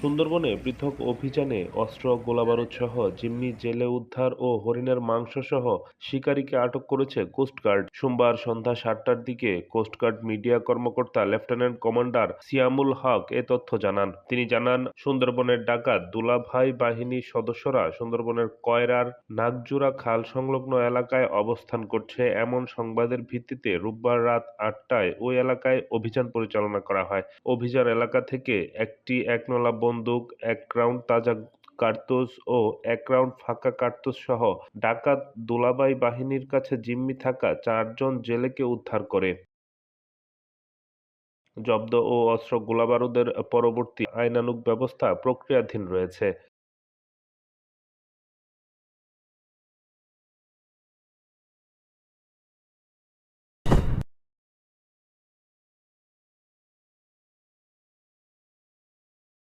সুন্দরবনে পৃথক অভিযানে অস্ত্র, গোলাবারুদ সহ জিম্মি জেলে উদ্ধার ও হরিণের মাংস সহ শিকারীকে আটক করেছে কোস্টগার্ড সোমবার সন্ধ্যা সাতটার দিকে কোস্টগার্ড মিডিয়া কর্মকর্তা লেফটেন্যান্ট কমান্ডার সিয়ামুল হক এ তথ্য জানান। তিনি জানান, সুন্দরবনের ডাকাত দুলাভাই বাহিনীর সদস্যরা সুন্দরবনের কয়রার নাগজোড়া খাল সংলগ্ন এলাকায় অবস্থান করছে। এমন সংবাদের ভিত্তিতে রোববার রাত আটটায় ওই এলাকায় অভিযান পরিচালনা করা হয়। অভিযান এলাকা থেকে একটি একনলা বন্দুক, এক রাউন্ড তাজা কার্তুজ ও এক রাউন্ড ফাঁকা কার্তুস সহ ডাকাত দোলাবাই বাহিনীর কাছে জিম্মি থাকা চারজন জেলেকে উদ্ধার করে। জব্দ ও অস্ত্র গোলাবারুদের পরবর্তী আইনানুগ ব্যবস্থা প্রক্রিয়াধীন রয়েছে।